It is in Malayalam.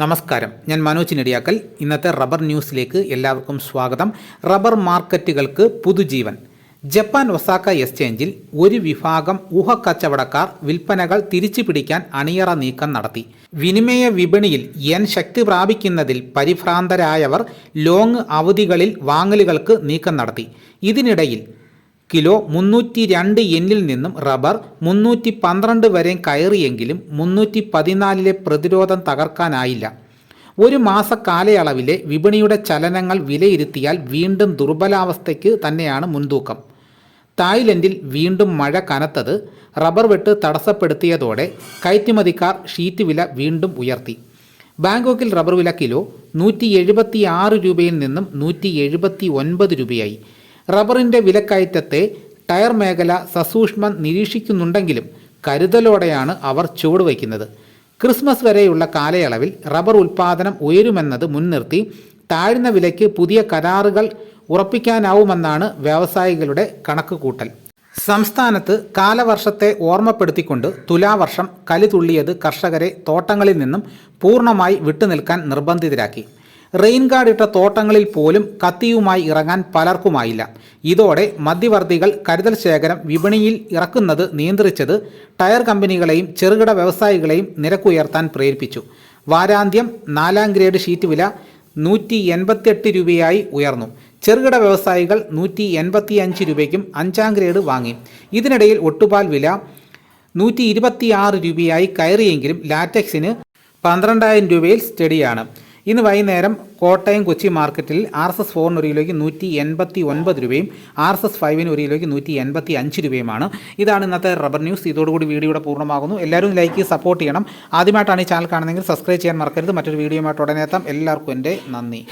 നമസ്കാരം. ഞാൻ മനോജ് നെടിയാക്കൽ. ഇന്നത്തെ റബ്ബർ ന്യൂസിലേക്ക് എല്ലാവർക്കും സ്വാഗതം. റബ്ബർ മാർക്കറ്റുകൾക്ക് പുതുജീവൻ. ജപ്പാൻ ഒസാക്ക എക്സ്ചേഞ്ചിൽ ഒരു വിഭാഗം ഊഹക്കച്ചവടക്കാർ വിൽപ്പനകൾ തിരിച്ചു പിടിക്കാൻ അണിയറ നീക്കം നടത്തി. വിനിമയ വിപണിയിൽ യൻ ശക്തി പ്രാപിക്കുന്നതിൽ പരിഭ്രാന്തരായവർ ലോങ് അവധികളിൽ വാങ്ങലുകൾക്ക് നീക്കം നടത്തി. ഇതിനിടയിൽ കിലോ മുന്നൂറ്റി രണ്ട് എന്നിൽ നിന്നും റബ്ബർ മുന്നൂറ്റി പന്ത്രണ്ട് വരെ കയറിയെങ്കിലും മുന്നൂറ്റി പതിനാലിലെ പ്രതിരോധം തകർക്കാനായില്ല. ഒരു മാസ കാലയളവിലെ വിപണിയുടെ ചലനങ്ങൾ വിലയിരുത്തിയാൽ വീണ്ടും ദുർബലാവസ്ഥയ്ക്ക് തന്നെയാണ് മുൻതൂക്കം. തായ്ലൻഡിൽ വീണ്ടും മഴ കനത്തത് റബ്ബർ വെട്ട് തടസ്സപ്പെടുത്തിയതോടെ കയറ്റുമതിക്കാർ ഷീറ്റ് വില വീണ്ടും ഉയർത്തി. ബാങ്കോക്കിൽ റബ്ബർ വില കിലോ നൂറ്റി എഴുപത്തി ആറ് രൂപയിൽ നിന്നും നൂറ്റി എഴുപത്തി ഒൻപത് രൂപയായി. റബ്ബറിന്റെ വിലക്കയറ്റത്തെ ടയർ മേഖല സസൂക്ഷ്മം നിരീക്ഷിക്കുന്നുണ്ടെങ്കിലും കരുതലോടെയാണ് അവർ ചുവടുവയ്ക്കുന്നത് ക്രിസ്മസ് വരെയുള്ള കാലയളവിൽ റബ്ബർ ഉൽപ്പാദനം ഉയരുമെന്നത് മുൻനിർത്തി താഴ്ന്ന വിലയ്ക്ക് പുതിയ കരാറുകൾ ഉറപ്പിക്കാനാവുമെന്നാണ് വ്യവസായികളുടെ കണക്കുകൂട്ടൽ. സംസ്ഥാനത്ത് കാലവർഷത്തെ ഓർമ്മപ്പെടുത്തിക്കൊണ്ട് തുലാവർഷം കലിതുള്ളിയത് കർഷകരെ തോട്ടങ്ങളിൽ നിന്നും പൂർണമായി വിട്ടുനിൽക്കാൻ നിർബന്ധിതരാക്കി. റെയിൻ ഗാർഡ് ഇട്ട തോട്ടങ്ങളിൽ പോലും കത്തിയുമായി ഇറങ്ങാൻ പലർക്കുമായില്ല. ഇതോടെ മധ്യവർത്തികൾ കരുതൽ ശേഖരം വിപണിയിൽ ഇറക്കുന്നത് നിയന്ത്രിച്ചത് ടയർ കമ്പനികളെയും ചെറുകിട വ്യവസായികളെയും നിരക്കുയർത്താൻ പ്രേരിപ്പിച്ചു. വാരാന്ത്യം നാലാം ഗ്രേഡ് ഷീറ്റ് വില നൂറ്റി എൺപത്തിയെട്ട് രൂപയായി ഉയർന്നു. ചെറുകിട വ്യവസായികൾ നൂറ്റി എൺപത്തി അഞ്ച് രൂപയ്ക്കും അഞ്ചാം ഗ്രേഡ് വാങ്ങി. ഇതിനിടയിൽ ഒട്ടുപാൽ വില നൂറ്റി ഇരുപത്തിയാറ് രൂപയായി കയറിയെങ്കിലും ലാറ്റക്സിന് പന്ത്രണ്ടായിരം രൂപയിൽ സ്റ്റഡിയാണ്. ഇന്ന് വൈകുന്നേരം കോട്ടയം കൊച്ചി മാർക്കറ്റിൽ ആർ എസ് എസ് ഫോറിന് ഒരു കിലോയ്ക്ക് നൂറ്റി എൺപത്തി ഒൻപത് രൂപയും ആർ എസ് എസ് ഫൈവിന് ഒരു കിലോയ്ക്ക് നൂറ്റി എൺപത്തി അഞ്ച് രൂപയുമാണ്. ഇതാണ് ഇന്നത്തെ റബ്ബർ ന്യൂസ്. ഇതോടുകൂടി വീഡിയോയുടെ പൂർണമാകുന്നു. എല്ലാവരും ലൈക്ക് സപ്പോർട്ട് ചെയ്യണം. ആദ്യമായിട്ടാണ് ഈ ചാനൽ കാണുന്നതെങ്കിൽ സബ്സ്ക്രൈബ് ചെയ്യാൻ മറക്കരുത്. മറ്റൊരു വീഡിയോയുമായിട്ട് ഉടനെ എത്താം. എല്ലാവർക്കും എന്റെ നന്ദി.